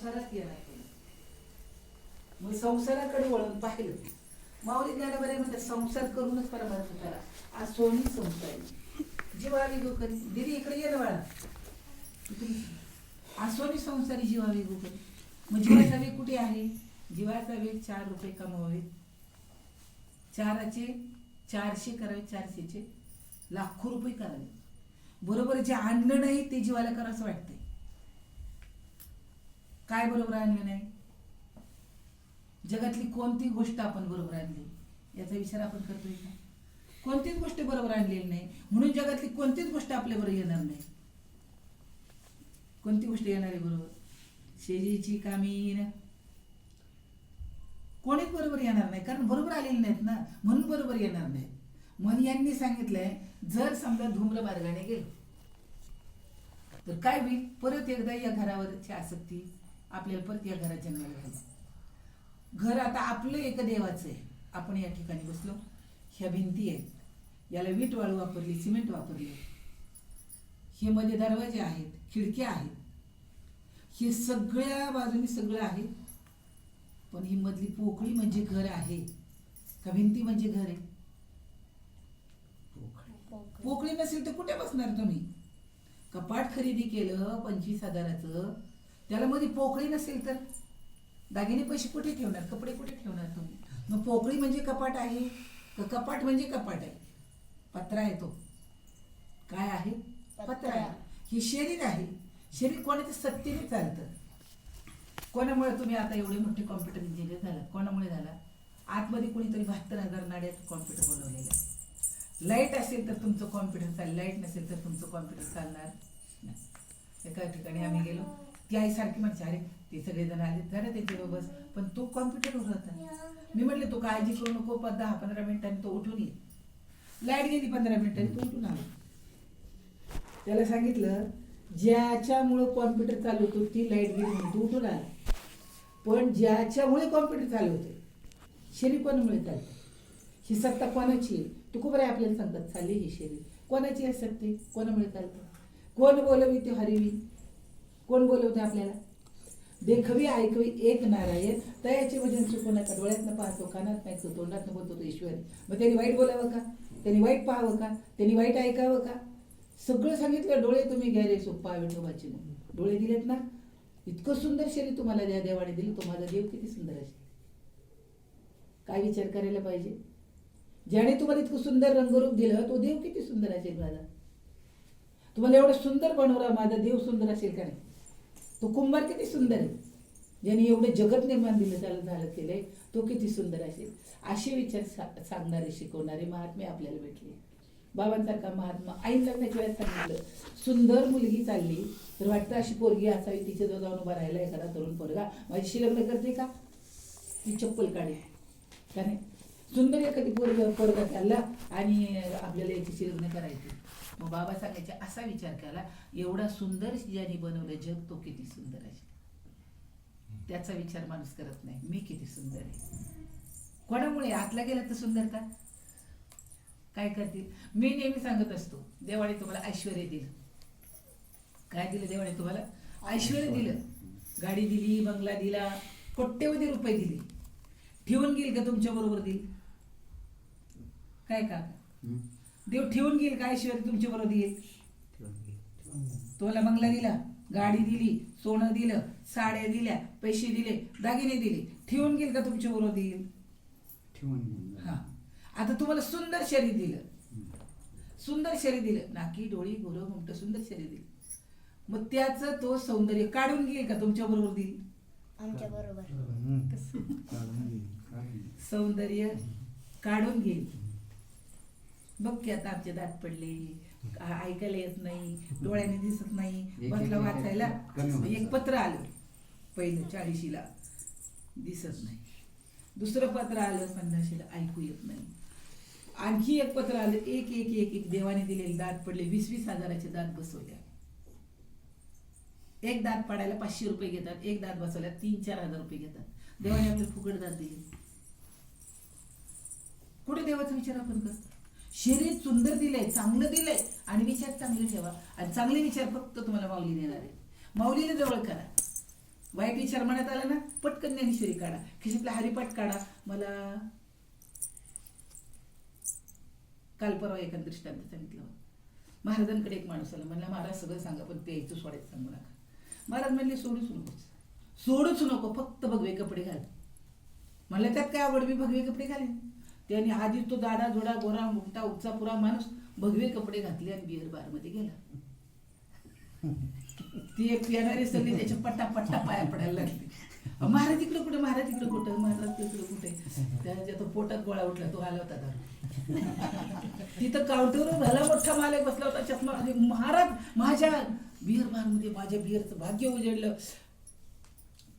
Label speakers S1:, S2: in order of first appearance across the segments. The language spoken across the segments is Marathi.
S1: संसारात येणार मग संसाराकडे वळून पाहिलं माऊली ज्ञानाबाई म्हणतात संसार करूनच परमार्थ करा. आज सोनी संसार. जीवावी गोकरी दिदी इकडे ये ना बाळा. आज सोनी संसारी जीवावी गोकरी मग जीवाचा वेग कुठे आहे? जीवाचा वेग चार रुपये कमवावे चाराचे चारशे करावे चारशेचे लाखो रुपये करावे. बरोबर जे आणलं नाही ते जीवाला करावं वाटतंय. काय बरोबर आणलं नाही? जगातली कोणती गोष्ट आपण बरोबर आणली? याचा विचार आपण करतोय का? कोणतीच गोष्ट बरोबर आणलेली नाही. म्हणून जगातली कोणतीच गोष्ट आपल्या बरोबर येणार नाही. कोणती गोष्ट येणार आहे बरोबर? शेजीची कामीन कोणीच बरोबर येणार नाही. कारण बरोबर आलेले नाहीत ना. म्हणून बरोबर येणार नाही. म्हणून यांनी सांगितलंय जर समजा धूम्र मार्गाने गेलो तर काय होईल? परत एकदा या घरावरची आसक्ती आपल्याला परत या घरात जन्माला घाली घर आता आपलं एक देवाचं आहे. आपण या ठिकाणी बसलो. ह्या भिंती आहेत. याला वीट वाळू वापरली सिमेंट वापरली. हे मध्ये दरवाजे आहेत खिडक्या आहेत. हे सगळ्या बाजूनी सगळं आहे. पण ही मधली पोकळी म्हणजे घर आहे. का भिंती म्हणजे घर आहे? पोकळी. नसेल तर कुठे बसणार तुम्ही? कपाट खरेदी केलं पंचवीस हजाराचं? त्याला मध्ये पोकळी नसेल तर. दागिने पैसे कुठे ठेवणार? कपडे कुठे ठेवणार तुम्ही? मग पोकळी म्हणजे कपाट आहे. का कपाट म्हणजे कपाट आहे. पत्रा आहे तो. काय आहे? पत्रा आहे. हे शरीर आहे. शरीर कोणाच्या सत्तेने चालतं? कोणामुळे तुम्ही आता एवढे मोठे कॉम्प्युटर इंजिनियर झाला कोणामुळे झाला? आतमध्ये कोणीतरी बहात्तर हजार नाड्याचं कॉम्प्युटर बनवलेलं आहे. लाइट असेल तर तुमचं कॉम्प्युटर चालेल लाइट नसेल तर तुमचं कॉम्प्युटर चालणार नाही. एका ठिकाणी आम्ही गेलो. ती आईसारखी म्हणजे अरे ते सगळेजण आले झालं त्याचे बस पण तो कॉम्प्युटरवर होता. मी म्हटलं तू काळजी करू नको पण दहा पंधरा मिनिटांनी तो उठून ये. लाइट गेली पंधरा मिनिटांनी तो उठून आला. त्याला सांगितलं ज्याच्यामुळं कॉम्प्युटर चालू होतो ती लाइट गेली म्हणून तो उठून आला. पण ज्याच्यामुळे कॉम्प्युटर चालू होते शरीर कोणामुळे चालतं? ही सत्ता कोणाची आहे? तुकोबरे आपल्याला सांगतात चालली ही शरीर. कोणाची आहे सत्ते कोणामुळे चालतं? कोण बोलवी ते हरिवी? कोण बोलवते आपल्याला? देखवी ऐकवी एक नारायण. तयाचे वजन चुकू डोळ्यातनं पाहतो कानात ऐकतो तोंडातनं बोलतो तो ईश्वर. मग त्यांनी वाईट बोलावं का? त्यांनी वाईट पाहावं का? त्यांनी वाईट ऐकावं का? सगळं सांगितलं डोळे तुम्ही घ्या रे सोप्पा विठोबाचे म्हणून. डोळे दिलेत ना? इतकं सुंदर शरीर तुम्हाला द्या देवाने दिलं तो माझा देव किती सुंदर असेल. काय विचार करायला पाहिजे? ज्याने तुम्हाला इतकं सुंदर रंगरूप दिलं तो देव किती सुंदर असेल माझा? तुम्हाला एवढं सुंदर बनवला माझा देव सुंदर असेल का नाही? तो कुंभार किती सुंदर आहे. ज्याने एवढं जगत निर्माण दिलं त्याला झालं केलंय तो किती सुंदर असेल. असे विचार सा- सांगणारे शिकवणारे महात्मे आपल्याला भेटले. बाबांसारखा महात्मा आईला लग्नाच्या वेळेस सांगितलं सुंदर मुलगी चालली तर वाटतं अशी पोरगी असावी तिच्या जो जाऊन उभा राहिला एखादा तरुण पोरगा माझ्याशी लग्न करते का? ती चप्पल काढे का नाही सुंदर एखादी पोरग पोरगा चालला आणि आपल्याला याच्याशी लग्न करायची. मग बाबा सांगायचे असा विचार केला एवढा सुंदर ज्याने बनवलं जग तो किती सुंदर आहे. त्याचा विचार माणूस करत नाही मी किती सुंदर आहे. कोणामुळे आतला गेला तर सुंदर का? काय करतील? मी नेहमी सांगत असतो देवाने तुम्हाला ऐश्वर दिलं. काय दिलं देवाने तुम्हाला? ऐश्वर दिलं. गाडी दिली बंगला दिला कोट्यवधी रुपये दिले. ठेवून घेईल का तुमच्या बरोबर देईल काय का? देव ठेवून घेईल का ऐश्वर तुमच्या बरोबर देईल तुम्हाला बंगला दिला गाडी दिली सोनं दिलं साड्या दिल्या पैसे दिले दागिने दिले. ठेवून घेईल का तुमच्या बरोबर देईल हा. आता तुम्हाला सुंदर शरीर दिलं. सुंदर शरीर दिलं. नाकी डोळी गोरं मोठं सुंदर शरीर दिलं. मग त्याचं तो सौंदर्य काढून घेईल का तुमच्या बरोबर देईल?
S2: आमच्या बरोबर.
S1: सौंदर्य काढून घेईल. बघ की आता आमचे दात पडले आ- ऐकायला येत नाही डोळ्याने दिसत नाही.
S3: एक-
S1: बसला
S3: एक-
S1: वाचायला
S3: कमी होत
S1: एक पत्र आलं. पहिलं चाळीशीला. दिसत नाही. दुसरं पत्र आलं पन्नाशीला ऐकू येत नाही. आणखी एक पत्र आलं एक एक एक एक देवाने दिलेले दात पडले वीस वीस हजाराचे दात बसवले. एक दात पाडायला पाचशे रुपये घेतात एक दात बसवल्या तीन चार हजार रुपये घेतात. देवाने आपल्याला फुकट दात दिले. कुठे देवाचा विचार आपण करतो? शरीर सुंदर दिलंय चांगलं दिलंय आणि विचार चांगले ठेवा. आणि चांगले विचार फक्त तुम्हाला माऊली देणार आहे. माऊलीला जवळ करा. वाईट विचार मनात आला ना पटकन ज्ञानेश्वरी काढा. खिशातला हरिपाठ काढा. मला काल परवा एका दृष्टांत सांगितलं महाराजांकडे एक माणूस आला. म्हणला महाराज सगळं सांगा पण प्यायचं सोडायचं सांगू नका. महाराज म्हणले सोडूच नकोच सोडूच नको. फक्त भगवे कपडे घाल. म्हणलं त्यात काय आवड? मी भगवे कपडे घालेन. त्याने आधी तो दाडा जोडा गोरा मोठा उचा पुरा माणूस भगवे कपडे घातले आणि बिअर बारमध्ये गेला. ती एक येणारी सगळी त्याच्या पट्टा पट्टा पाया पडायला लागली. महाराज इकडे कुठे? महाराज इकडे कुठं? महाराज तिकडे कुठे? त्याच्या तो पोटात गोळा उठला तो आला होता दारू. तिथं काउंटरवर भला मोठा मालक बसला होता चष्मा महाराज माझ्या बिअर बारमध्ये माझ्या बिअरचं भाग्य उजडलं.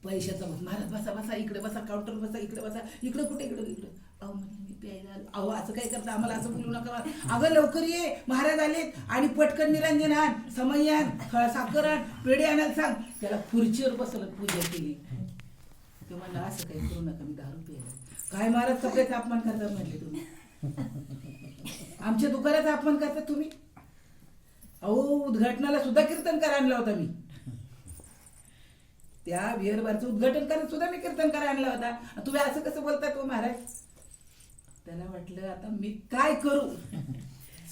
S1: पैशाचं महाराज बसा बसा इकडे बसा काउंटर बसा इकडे बसा इकडे कुठे इकडे इकडे. अहो म्हणजे मी प्यायला आलो. अहो असं काय करता? आम्हाला असं बोलू नका. अगं लवकर ये. महाराज आलेत. आणि पटकन निरंजन आण समय आण खळ साखर आण पेढे आणायला सांग. त्याला खुर्चीवर बसवलं पूजा केली. ते म्हणलं असं काही करू नका मी दारू प्यायला काय महाराज कपड्याचा अपमान करता म्हणले तुम्ही? आमच्या दुकानाचा अपमान करता तुम्ही? अहो उद्घाटनाला सुद्धा कीर्तनकार आणला होता मी. त्या बिअर बारचं उद्घाटन करत सुद्धा मी कीर्तनकार आणला होता. तुम्ही असं कसं बोलता तो महाराज? त्याला वाटलं आता मी काय करू?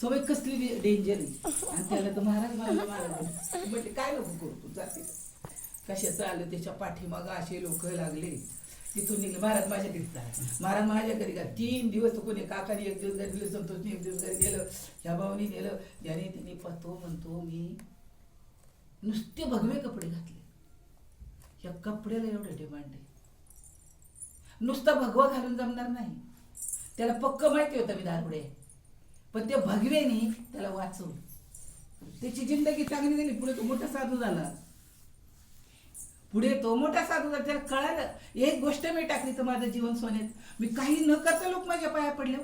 S1: सवय कसली डेंजर आहे आणि त्याला तर महाराज मला महाराज म्हणजे काय नको करू तू जाते कशाचं आलं त्याच्या पाठीमागं असे लोक लागले. तिथून निघले महाराज माझ्या घरी महाराज माझ्या घरी का तीन दिवस कोणी काकाने एक दिवस घरी दिलं संतोषने एक दिवस घरी गेलं ह्या भावानी नेलं. ज्याने त्यांनी पतो म्हणतो मी नुसते भगवे कपडे घातले. या कपड्याला एवढं डिमांड आहे. नुसता भगवा घालून जमणार नाही. त्याला पक्क माहिती होतं मी दारुडे. पण ते भगवेनी त्याला वाचवलं. त्याची जिंदगी चांगली झाली. पुढे तो मोठा साधू झाला. पुढे तो मोठा साधू झाला. त्याला कळालं. एक गोष्ट मी टाकली तर माझं जीवन सोन्यात. मी काही न करता लोक माझ्या पाया पडले हो.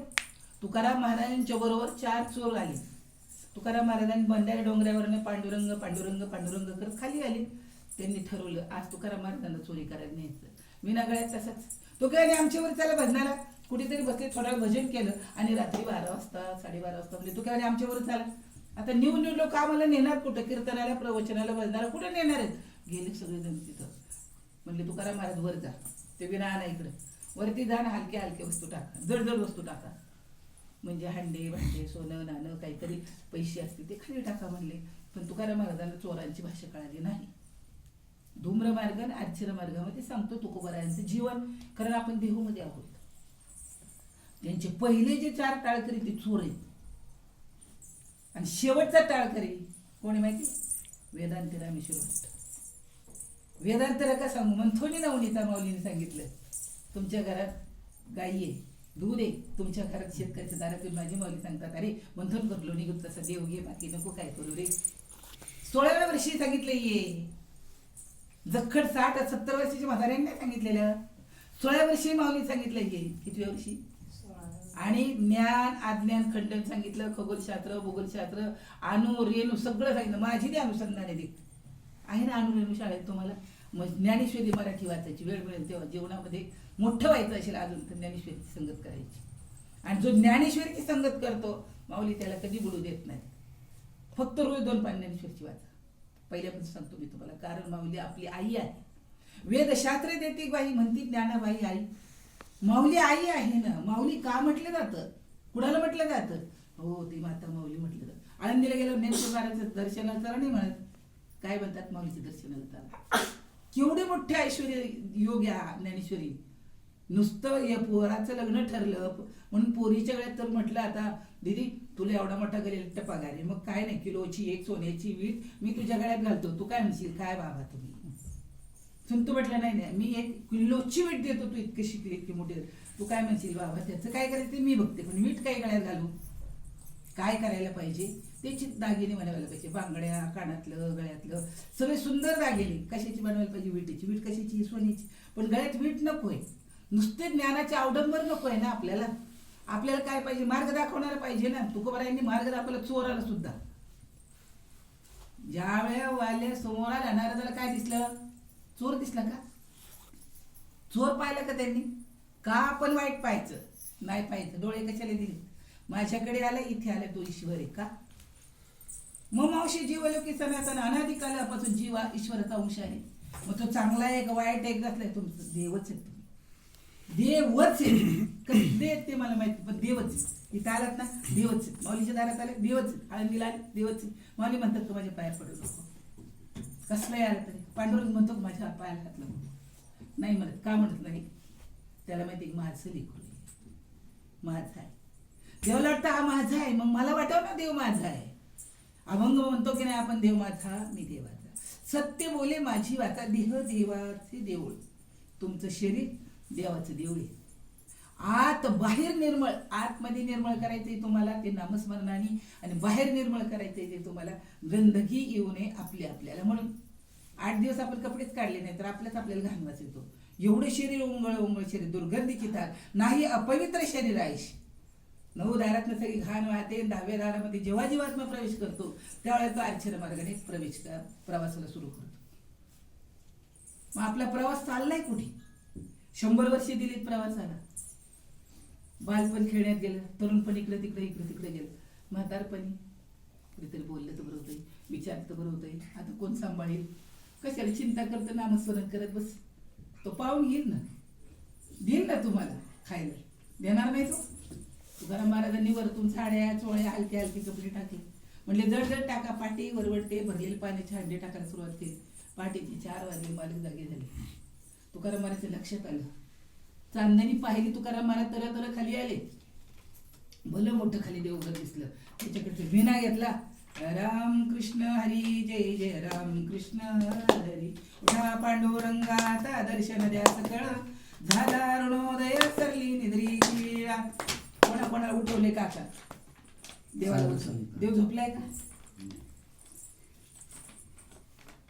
S1: तुकाराम महाराजांच्या बरोबर चार चोर आले. तुकाराम महाराजांनी बंधाऱ्या डोंगरावरनं पांडुरंग पांडुरंग पांडुरंग करत खाली आले. त्यांनी ठरवलं आज तुकाराम महाराजांना चोरी करायला न्यायचं. विनागळ्यात तसंच. तो काय आमच्यावर त्याला भजनाला कुठेतरी बसले थोडा वेळ भजन केलं आणि रात्री बारा वाजता साडेबारा वाजता म्हणजे तू काय नाही आमच्यावर झाला आता न्यू न्यू लोक आम्हाला नेणार कुठं? कीर्तनाला प्रवचनाला भजनाला कुठं नेणार आहेत? गेले सगळेजण तिथं. म्हणले तुकाराम महाराज वर जा. ते विना आणा इकडं. वरती जा ना हलक्या हलक्या वस्तू टाका. जडजड वस्तू टाका. म्हणजे हंडे भांडे सोनं नाणं काहीतरी पैसे असतील ते खाली टाका म्हणले. पण तुकाराम महाराजांना चोरांची भाषा कळाली नाही. धूम्र मार्ग आणि आश्चर्य मार्गामध्ये सांगतो तुकोबारायांचं जीवन. कारण आपण देहूमध्ये आहोत. त्यांचे पहिले जे चार टाळकरी ते चोर आहेत. आणि शेवटचा टाळकरी कोणी माहिती? वेदांत रामेश्वर भट्ट वेदांतला का सांगू? मंथोनी नवनीता माऊलीने सांगितलं तुमच्या घरात गाई आहे दूध आहे तुमच्या घरात शेतकऱ्याच्या दारातून माझी माऊली सांगतात अरे मंथन करलो निघत तसं देव घे बाकी नको काय करू रे. सोळाव्या वर्षी सांगितलं ये जखड साठ सत्तर वर्षाच्या म्हाताऱ्यांनी सांगितलेलं. सोळाव्या वर्षी माऊली सांगितलं ये कितव्या वर्षी? आणि ज्ञान अज्ञान खंडन सांगितलं खगोलशास्त्र भूगोलशास्त्र अणु रेणू सगळं सांगितलं. माझी ते अनुसंधान आहे ते. आहे ना अणु रेणू शाळेत तुम्हाला? मग ज्ञानेश्वरी मराठी वाचायची. वेळ मिळेल तेव्हा जेवणामध्ये मोठं व्हायचं असेल अजून तर ज्ञानेश्वरीची संगत करायची. आणि जो ज्ञानेश्वरीची संगत करतो माऊली त्याला कधी बुडू देत नाही. फक्त रोज दोन पान ज्ञानेश्वरची वाचा. पहिल्यापासून सांगतो मी तुम्हाला. कारण माऊली आपली आई आहे. वेदशास्त्र देते बाई म्हणती ज्ञानाबाई आई. माऊली आई आहे ना माऊली का म्हटलं जातं? कुणाला म्हटलं जातं? हो ती माता माऊली म्हटलं जातं. आळंदीला गेलो नेमकं महाराजांचं दर्शनाला नाही म्हणत? काय म्हणतात माऊलीचं दर्शन चला केवढे मोठे ऐश्वर्य योग या ज्ञानेश्वरी. नुसतं या पोराचं लग्न ठरलं म्हणून पोरीच्या वेळेत तर म्हटलं आता दीदी तुला एवढा मोठा गेलेला पगार आहे. मग काय नाही किलोची एक सोन्याची वीट मी तुझ्या गळ्यात घालतो. तू काय म्हणशील? काय बाबा तुम्ही? सुनतो म्हटलं नाही नाही मी एक किल्लोची वीट देतो तू इतकी शिकली इतकी मोठी. तू काय म्हणशील बाबा त्याचं काय करायचं ते मी बघते पण मीठ काय गळ्यात घालू काय करायला पाहिजे? त्याची दागिने बनवायला पाहिजे बांगड्या कानातलं गळ्यातलं सगळे सुंदर दागिने. कशाची बनवायला पाहिजे? विटेची. वीट कशाची? सोन्याची. पण गळ्यात वीट आहे नुसते ज्ञानाचे अवडंबर नको आहे ना आपल्याला. आपल्याला काय पाहिजे? मार्ग दाखवणारा पाहिजे ना. तुकोबारायांनी मार्ग दाखवला चोराला सुद्धा. ज्या वेळेवाल्या समोर आला नारदाला काय दिसलं? चोर दिसला का? चोर पाहिला का त्यांनी? का आपण वाईट पाहायचं? नाही पाहायचं. डोळे कशाला दिले माझ्याकडे आला इथे आला तो ईश्वर आहे का? मग मावशी जीवलोकी सनातन अनाधिकालापासून जीव ईश्वराचा अंश आहे. मग तो चांगला आहे का वाईट आहे? का कसला आहे? तुमचं देवच आहे. तुम्ही देवच आहे. कसले ते मला माहिती पण देवच आहे. इथं आलात ना देवच आहे. माऊलीच्या दारात आले देवच आहे. आळंदीला आले देवच आहे. माऊली म्हणतात का माझ्या पाया पडू नको. कसलंही आलं तरी. पांडुरंग म्हणतो माझ्या पायाला हात लावून नाही म्हणत. का म्हणत नाही? त्याला माहिती आहे, माझं लेकरू आहे. माझा आहे. देवाला वाटतं हा माझा आहे. मग मला वाटावं ना देव माझा आहे. अभंग म्हणतो की नाही आपण देव माझा मी देवाचा. सत्य बोले माझी वाचा देह देवाचे देऊळ. तुमचं शरीर देवाचं देऊळ आहे. आत बाहेर निर्मळ आतमध्ये निर्मळ करायचंय तुम्हाला ते नामस्मरणाने आणि बाहेर निर्मळ करायचंय ते तुम्हाला गंदगी येऊ नये आपली आपल्याला. म्हणून आठ दिवस आपण कपडेच काढले नाही तर आपल्याच आपल्याला घाणवाच येतो एवढे शरीर उंगळ उंगळ शरीर दुर्गंधी तार नाही अपवित्र शरीर आईश नऊ दारातनं सगळी घाण वाहते दहाव्या दारामध्ये जेव्हा जीवात्मा प्रवेश करतो त्यावेळेला तो आश्चर्य मार्गाने प्रवेश प्रवासाला सुरू करतो. मग आपला प्रवास चाललाय कुठे? शंभर वर्षे दिलीत प्रवासाला. बालपण खेळण्यात गेलं तरुणपण इकडे तिकडे इकडे तिकडे गेलं. म्हातारपणी कुठेतरी बोललं तर बरं होतंय विचार तर बरं होतंय आता कोण सांभाळेल? कशाला चिंता करतं नामस्मरण करत बस. तो पाहून घेईल ना. देईल ना तुम्हाला खायला. देणार नाही तो. तुकाराम महाराजांनी वरतून साड्या चोळ्या हलके हलके कपडे टाकले. म्हणले जड जड टाका पाटी वरवडते भरलेले पाण्याचे हंडे टाकायला सुरुवात केली. पाटीची चार वाजले मालक जागे झाले. तुकाराम महाराजचं लक्षात आलं. चांदणी पाहिली तुकाराम महाराज तर तर खाली आले. भलं मोठं खाली देवघर दिसलं. त्याच्याकडचं विना घेतला. राम कृष्ण हरी जय जय राम कृष्ण हरी. उठा पांडुरंगाचा दर्शन द्या सकळ. झाला अरुणोदय सरली निद्रीची वेळा कोणा कोणाला उठवले काका? देवाला उठव देव झोपलाय का?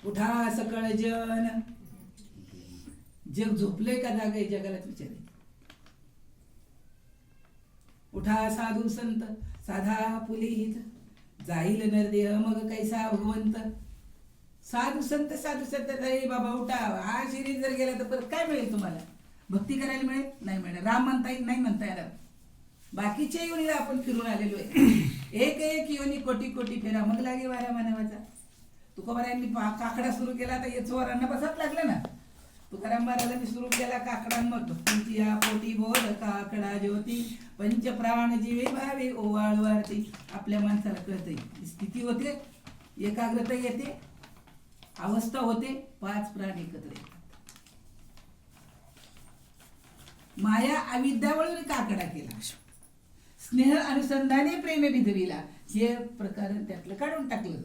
S1: उठा सकळ जन. जग झोपले का जागे जगालाच विचारे उठा साधू संत साधा पुलिहित. जाईल नरदेह मग कैसा भगवंत? साधू संत साधू संत अरे बाबा उठा. हा शरीर जर गेला तर परत काय मिळेल तुम्हाला? भक्ती करायला मिळेल? नाही मिळेल राम म्हणता येईल? नाही म्हणता येणार. बाकीच्या योनीला आपण फिरून आलेलो आहे. एक एक योनी कोटी कोटी फेरा. मग लागे वाऱ्या मानवाचा. तुकोबारायांनी काकडा सुरू केला तर ये चोरांना बसत लागलं ना? तुकाराम महाराजांनी सुरू केला काकडा मग भक्तीची या पोटी बोध काकडा ज्योती. पंच प्राण जीवे भावे ओवाळ वारती आपल्या माणसाला कळते स्थिती होते एकाग्रता येते अवस्था होते पाच प्राण एकत्र येतात. माया अविद्यावरून काकडा केला. स्नेह अनुसंधाने प्रेम विधविला हे प्रकार त्यातलं काढून टाकलं.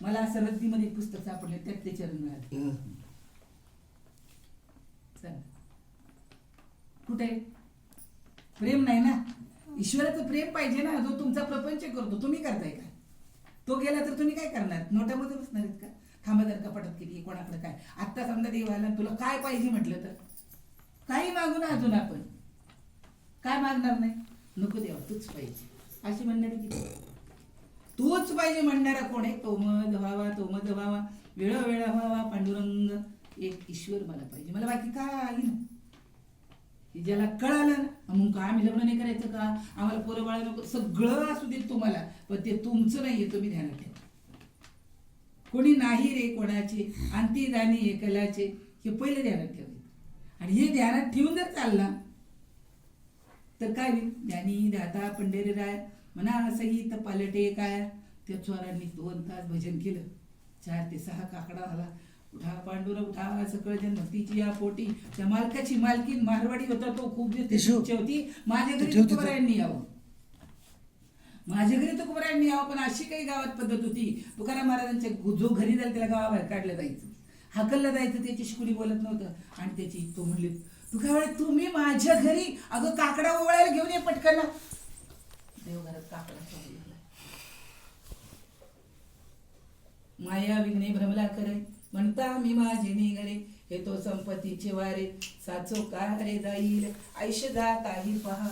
S1: मला सरहद्दीमध्ये रद्दीमध्ये पुस्तक सापडले त्यातले चरण मिळाले. कुठे? प्रेम नाही ना? ईश्वराचं प्रेम पाहिजे ना जो तुमचा प्रपंच करतो. तुम्ही करताय का? तो गेला तर तुम्ही काय करणार? नोटामध्ये बसणार आहेत का? थांबा जर कपाटात किती कोणाकडे काय? आत्ता समजा देवाला तुला काय पाहिजे म्हटलं तर? काही मागू ना अजून आपण. काय मागणार नाही? नको देवा तूच पाहिजे. अशी म्हणणारी किती? तूच पाहिजे म्हणणारा कोण आहे? तो मध व्हावा तो मध व्हावा. वेळोवेळा व्हावा पांडुरंग. एक ईश्वर मला पाहिजे. मला बाकी काय काही ना? ज्याला कळालं ना मग का आम्ही लग्न नाही करायचं का? आम्हाला पोरं बाळ नको. सगळं असू देत तुम्हाला पण ते तुमचं नाहीये तुम्ही ध्यानात ठेवा. कोणी नाही रे कोणाचे अंती हे कलाचे हे पहिले ध्यानात ठेवले. आणि हे ध्यानात ठेवून जर चालला तर काय होईल? ज्ञानी दाता पंढरी राय म्हणा सहित पालटे काय? त्या चोरांनी दोन तास भजन केलं. चार ते सहा काकडा झाला. उठा पांडुरा उठा सकळ जन भक्तीची या पोटी त्या मालकाची मालकीन मारवाडी होता तो खूप. इच्छा होती माझ्या घरी. तुकारायांनी यावं माझ्या घरी तुकारायांनी यावं पण अशी काही गावात पद्धत होती तुकाराम महाराजांच्या जो घरी जाईल त्याला गावाबाहेर काढलं जायचं हाकललं जायचं त्याची कुणी बोलत नव्हतं आणि त्याची तो म्हणले तू काय म्हणे, तुम्ही माझ्या घरी अगं काकडा ओवळायला घेऊन ये पटकन देवघरात काकडा. माया विघ्ने भ्रमला करे म्हणता मी माझे निघले हे तो संपत्तीचे वारे साचो कारे जाईल. आयुष्य जात आहे पहा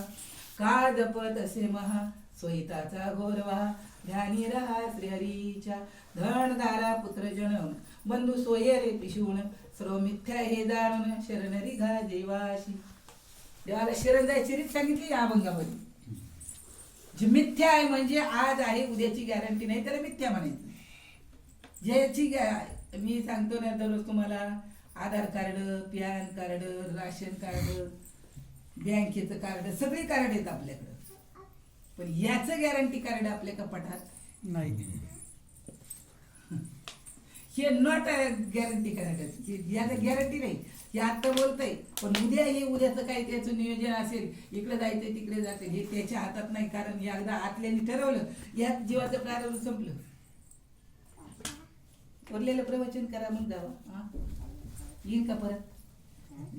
S1: का जपत असे महा सोयिताचा गोरवा ध्यानी रहा श्रीहरीच्या धनदारा पुत्र जनम बंधू सोये रे पिशून सर्व मिथ्या हे दारुण शरणरी घा देवाशी देवाला शरण जायची रीत सांगितली या अभंगामध्ये. जे मिथ्या आहे म्हणजे आज आहे उद्याची गॅरंटी नाही त्याला मिथ्या म्हणायचं. ज्याची तर मी सांगतो ना दररोज तुम्हाला Aadhaar card PAN card ration card बँकेचं कार्ड सगळे कार्ड आहेत आपल्याकडं. पण याचं गॅरंटी कार्ड आपल्या कपाटात
S2: नाही.
S1: हे नॉट गॅरंटी कार्ड याचं गॅरंटी नाही. हे आत्ता बोलतंय पण उद्या हे उद्याचं काही त्याचं नियोजन असेल इकडे जायचं तिकडे जायचं हे त्याच्या हातात नाही. कारण एकदा आतल्याने ठरवलं यात जीवाचं प्रारंभ संपलं. उरलेलं प्रवचन करा मग जावा हा? येईल का परत?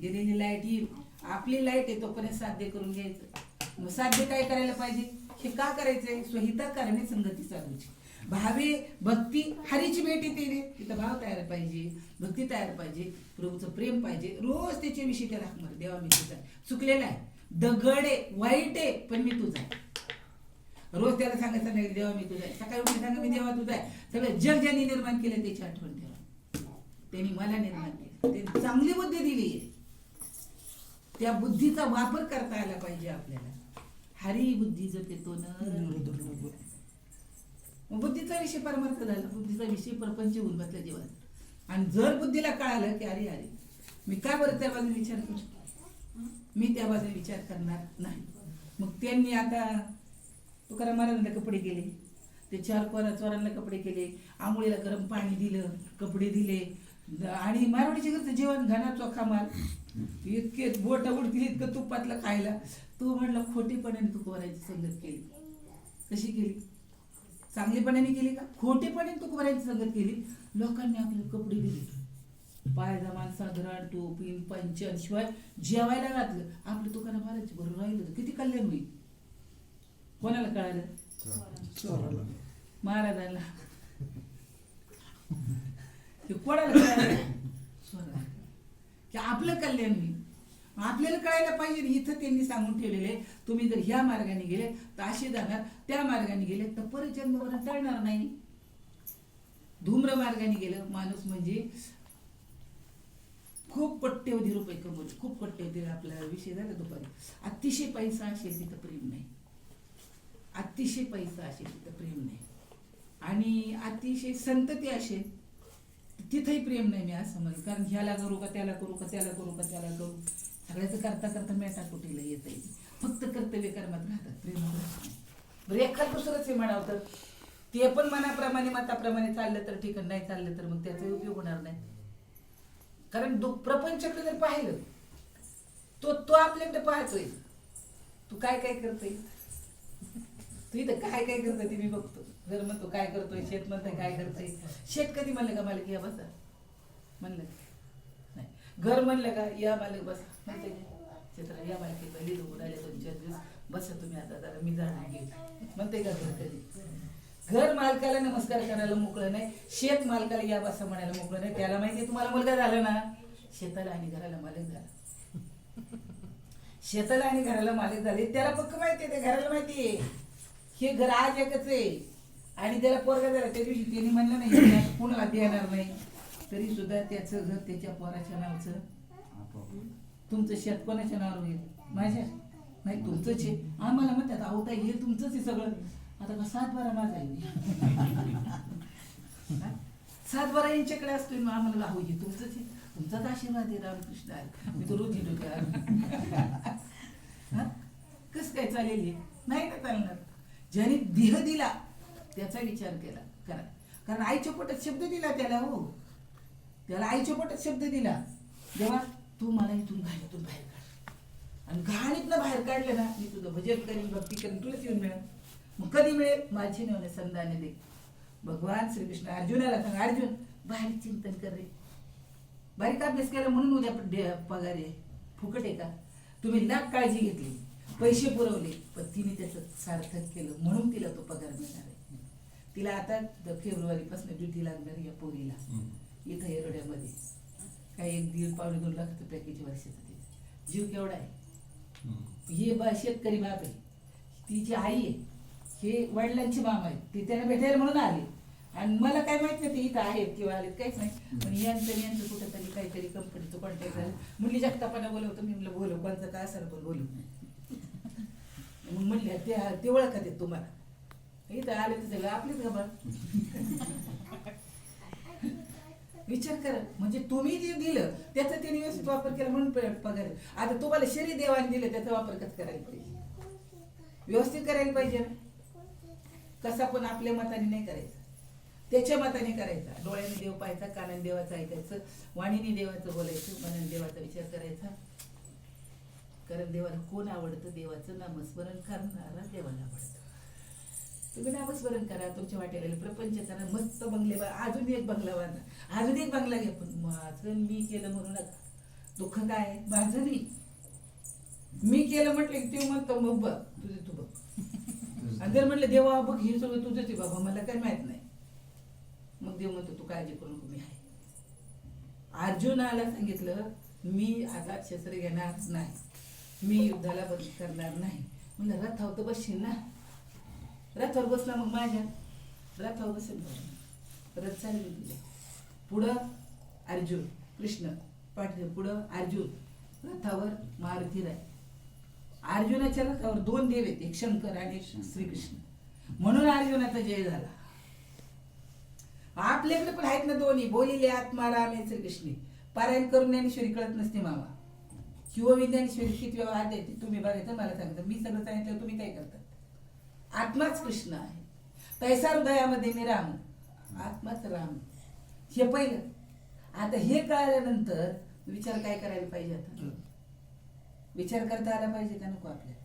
S1: गेलेली लाइट येईल. आपली लाइट आहे तोपर्यंत साध्य करून घ्यायचं. मग साध्य काय करायला पाहिजे? हे का करायचंय? स्वहिता कारणे संगती साधूची भावे भक्ती हरीची भेट येते रे. तिथं भाव तयार पाहिजे भक्ती तयार पाहिजे प्रभूचं प्रेम पाहिजे. रोज त्याच्याविषयी त्याला हाक देवा मी तुझा. चुकलेला आहे. दगड आहे वाईट आहे पण मी तुझा आहे. रोज त्याला सांगायचं नाही देवा मी तुझा आहे सकाळी उठून सांगा मी देवा तुझा आहे. सगळं जग ज्यांनी निर्माण केलं त्याची आठवण ठेवा. त्यांनी मला निर्माण केलं. त्यांनी चांगली बुद्धी दिली आहे. त्या बुद्धीचा वापर करता आला पाहिजे आपल्याला. हरी बुद्धी जपेतो न मग बुद्धीचा विषय परमार्थ झाला. बुद्धीचा विषय प्रपंच होऊन बसला जीवन आणि जर बुद्धीला कळालं की अरे अरे मी काय बरं त्या बाजूने विचार करू मी त्या बाजूने विचार करणार नाही. मग त्यांनी आता तुकाराम महाराजांना कपडे केले. ते चार कोरा चोरांना कपडे केले. आंघोळीला गरम पाणी दिलं कपडे दिले. आणि मारवाडीच्या घरचं जेवण घाणा चोखा माल. इतके बोट उडतील इतकं तुपातलं खायला. तो म्हणलं खोटेपणाने तू कोरायची संगत केली. कशी केली? चांगलेपणाने केली का? खोटेपणे तू कोरायची संगत केली? लोकांनी आपले कपडे दिले. पायजमान साधारण टोपी पंचन शिवाय जेवायला घातलं. आपलं तुकाराम महाराज बरोबर राहिलं तर किती कल्याण होईल? कोणाला कळालं?
S2: चोराला
S1: महाराजांना कोणाला कळालं? स्वराला. की आपलं कल्याण होईल. आपल्याला कळायला पाहिजे इथं त्यांनी सांगून ठेवलेले तुम्ही जर ह्या मार्गाने गेले तर असे जाणार त्या मार्गाने गेले तर परत जन्मभरात टळणार नाही. धूम्र मार्गाने गेलं माणूस म्हणजे खूप कोट्यवधी रुपये कमवले. खूप कोट्यवधी आपला विषय झाला दुपारी. अतिशय पैसा असेल तिथं प्रेम नाही. अतिशय पैसा असेल तिथं प्रेम नाही. आणि अतिशय संतती असेल तिथंही प्रेम नाही मी असं म्हणजे कारण ह्याला करू का त्याला करू का त्याला करू का त्याला करू. सगळ्याचं करता करता मेटाकुटीला येत आहे फक्त कर्तव्य कर्मात राहतात प्रेम बरं एखाद दुसरंच हे म्हणावं तर ते पण मनाप्रमाणे मताप्रमाणे चाललं तर ठीक नाही चाललं तर मग त्याचा उपयोग होणार नाही. कारण दु प्रपंचकडे जर पाहिलं तो तो आपल्याकडे पाहतोय. तू काय काय करतोय? तू इथं काय काय करतोय ते मी बघतो. घर म्हणतो काय करतोय शेत म्हणतोय काय करतोय? शेत कधी म्हणलं का मालक या बसा. म्हणलं. नाही. घर म्हणलं का या मालक बसा. म्हणते चित्र या मालकी पहिली लोक राहिले दोन चार दिवस. बसा तुम्ही आता जरा मी जाणार घेऊ म्हणते का घर कधी? घर मालकाला नमस्कार करायला मोकळं नाही. शेत मालकाला या बसा म्हणायला मोकळं नाही. त्याला माहिती तुम्हाला मुलगा झाला ना? शेताला आणि घराला मालक झाला. शेताला आणि घराला मालक झाले. त्याला पक्क माहिती आहे त्या घराला माहिती आहे. हे घर आज एकच आहे. आणि त्याला पोरगा झाला त्या दिवशी त्यांनी म्हणलं नाही हे कुणाला देणार नाही. तरी सुद्धा त्याचं घर त्याच्या पोराच्या नावचं. तुमचं शेत कोणाच्या नावावर होईल? माझ्या? नाही तुमचंच आहे. आम्हाला म्हणतात अहो ताई हे तुमचंच आहे सगळं. आता का सात बारा माझा आहे. सात बारा यांच्याकडे असतोय मग आम्हाला अहो हे तुमचंच आहे. तुमचाच आशीर्वाद आहे रामकृष्ण. आहे. मी तो रोज डोक्यावर कसं काय चालेल नाही ना चालणार. ज्याने देह दिला त्याचा विचार केला. करा कारण आईच्या पोटात शब्द दिला त्याला हो. त्याला आईच्या पोटात शब्द दिला. जेव्हा तू मला इथून घाणीतून बाहेर काढ. आणि घाणीतनं बाहेर काढलं ना मी तुझं भजन करीन भक्ती करीन तुलाच येऊन मिळेल. मग कधी मिळेल? माझी नवने संधाने दे. भगवान श्रीकृष्ण अर्जुनाला सांग अर्जुन बाहेर चिंतन कर रे. बारीक अभ्यास केला म्हणून उद्या पगार आहे. फुकट आहे का? तुम्ही नाक काळजी घेतली. पैसे पुरवले पण तिने त्याचं सार्थक केलं म्हणून तिला तो पगार मिळणार आहे. तिला आता फेब्रुवारीपासून ड्युटी लागणार या पोरीला. इथं एरोड्यामध्ये काही एक दीड पावणे दोन लाखाचं पॅकेज वर्षाचं तिचं. जीव केवढा आहे? हे बा शेतकरी बाप आहे. तिची आई आहे हे वडिलांची मामा आहे ते त्यांना भेटायला म्हणून आले. आणि मला काय माहीत नाही ते इथं आहेत किंवा आलेत काहीच नाही. पण यांचं यांचं कुठं तरी काहीतरी कंपनीचं कॉन्टॅक्ट झालं. म्हणली जगतापाना बोलवतो मी म्हणलं बोलव कोणचं काय असेल पण बोलू. मग म्हणले ते ते ओळखत आहेत तुम्हाला. इथं आले तर सगळं आपलीच गबा विचार करा म्हणजे तुम्ही जे दिलं त्याचा त्याने व्यवस्थित वापर केला म्हणून पगार आता तुम्हाला शरीर देवाने दिलं त्याचा वापर कसं करायला पाहिजे? व्यवस्थित करायला पाहिजे ना? कसा पण आपल्या मताने नाही करायचा. त्याच्या मताने करायचा. डोळ्याने देव पाहायचा कानाने देवाचं ऐकायचं वाणीने देवाचं बोलायचं मनाने देवाचा विचार करायचा. कारण देवाला कोण आवडतं? देवाचं नामस्मरण करणारा देवाला आवडतं. तुम्ही नामस्मरण करा तुमच्या वाटेला. प्रपंच करा. मस्त बंगले बा अजून एक बंगला बांधा. अजून एक बंगला घ्या. पण माझं मी केलं म्हणू नका दुःख काय? माझं मी मी केलं म्हटलं की ते म्हणतो मग बघ तुझं तू बघ. आणि जर म्हटलं देवा बघ हे सगळं तुझंच आहे बाबा. मला काय माहीत नाही. मग देव म्हणतो तू काळजी करू नको मी आहे. अर्जुनाला सांगितलं मी आघात शस्त्र घेणार नाही. मी युद्धाला बस करणार नाही. म्हणलं रथावर तर बसशील ना. रथावर बसला मग माझ्या. रथावर बसेल रथ चालली तुझ्या पुढं अर्जुन कृष्ण पाठ पुढं अर्जुन. रथावर मारुती राय. अर्जुनाच्या रथावर दोन देव आहेत एक शंकर आणि एक श्रीकृष्ण. म्हणून अर्जुनाचा जय झाला. आपल्याकडे पण आहेत ना दोन्ही. बोलिले आत्माराम श्रीकृष्णी. पारायण करून ज्ञानेश्वरी कळत नसते मामा. किती वेळा हात येते तुम्ही बघायचं मला सांगता मी सगळं सांगितलं तुम्ही काय करता? आत्माच कृष्ण आहे. तैसा हृदयामध्ये मी राम. आत्माच राम. हे पहिलं. आता हे कळाल्यानंतर विचार काय करायला पाहिजे आता? विचार करता आला पाहिजे का नको आपल्याला?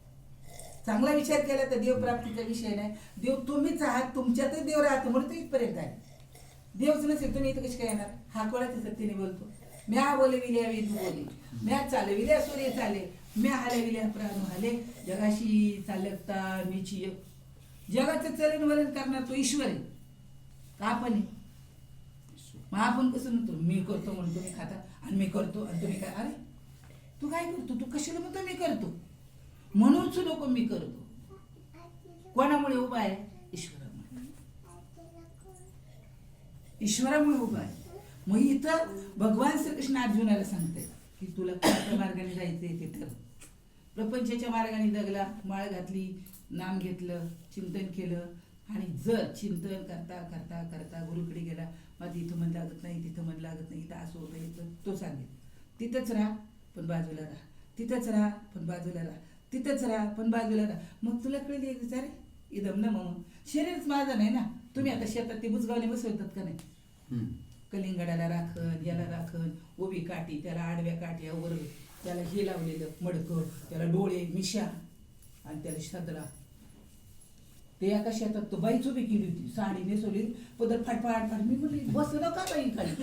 S1: चांगला विचार केला तर देव प्राप्तीचा विषय नाही. देव तुम्हीच आहात तुमच्यातच देव राहतो म्हणून तो इथपर्यंत आहे. देवच नसेल तुम्ही इथं कशी काय येणार? हा कोणाच्या सत्तेने बोलतो? म्या बोलविल्या वेद झाले. म्या चालविल्या सूर्य चाले म्या हलविल्या प्राण हाले जगाशी चालकता मीची एक. जगाचं चलन वलन करणार तो ईश्वर आहे. का आपण आहे? मग आपण कसं म्हणतो? मी करतो म्हणून तुम्ही खाता आणि मी करतो आणि तुम्ही काय? अरे तू काय करतो? तू कशाला म्हणतो मी करतो? म्हणून सुद्धा नको मी करतो. कोणामुळे उभा आहे? ईश्वरामुळे. ईश्वरामुळे उभा आहे. मग इथं भगवान श्रीकृष्ण अर्जुनाला सांगते की तुला कोणत्या मार्गाने जायचंय ते ठर प्रपंचाच्या मार्गाने जगला माळ घातली नाम घेतलं चिंतन केलं आणि जर चिंतन करता करता करता गुरुकडे गेला माझं इथं मन लागत नाही तिथं मन लागत नाही इथं असं होतं इथं तो सांगेल. तिथंच राहा पण बाजूला राहा. तिथंच राहा पण बाजूला राहा. तिथंच राहा पण बाजूला राहा. मग तुला कळली एक विचार इदम ना मग शरीरच माझं नाही ना. तुम्ही आता शेतात ते बुजगावने बसवतात का नाही? कलिंगडाला राखण याला राखण उभी काठी त्याला आडव्या काठ्या वर त्याला हे लावलेलं मडकं त्याला डोळे मिशा आणि त्याला शदरा ते एका शेतात तो बाईच उभी केली होती साडी नेसवली पदर फाटफाट फाट मी म्हणली बस का बाई खाली